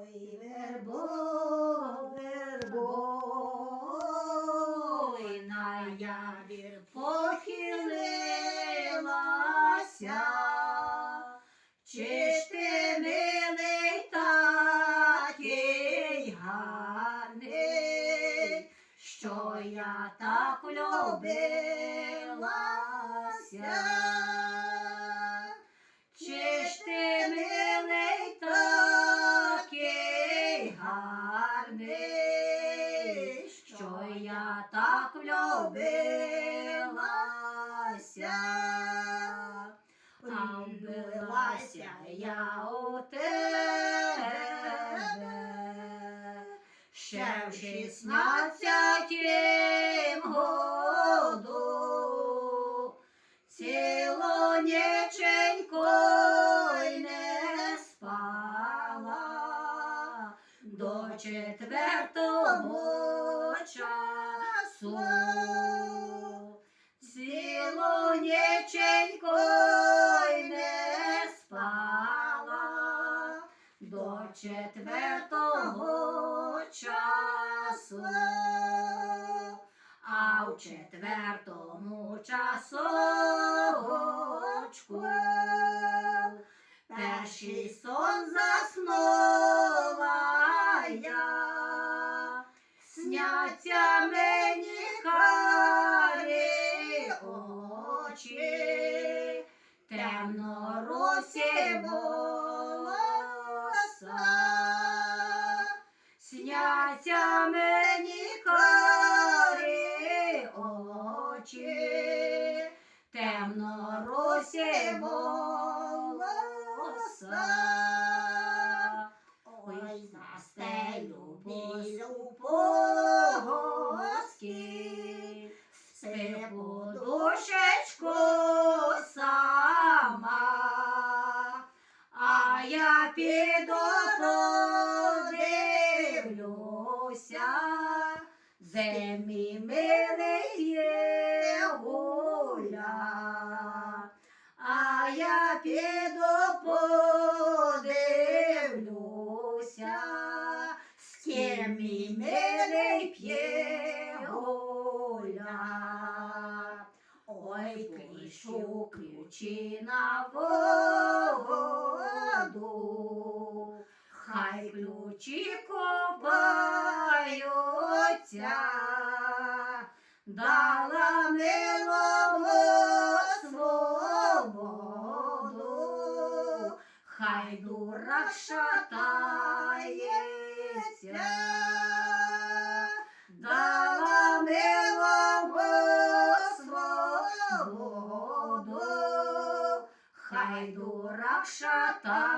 Ой, вербо, вербо, ой, на ябір похилилася. Чи ж ти милий такий гарний, що я так любилася? Влюбилася я у тебе ще в шістнадцятім году. Цілу ніченько й не спала до четвертого часу. Четвертого часу. А в четвертому часочку перший сон заснула я, сняться мені карі очі, темно росі Сняться мені карі очі, темно росі волоса. Є гуля. А я піду подивлюся, з ким мій милий п'є гуля. Ой, пишу ключі на воду, хай ключі купаються, дала милому свободу, хай дурак шатається, дала милому свободу, хай дурак шатається.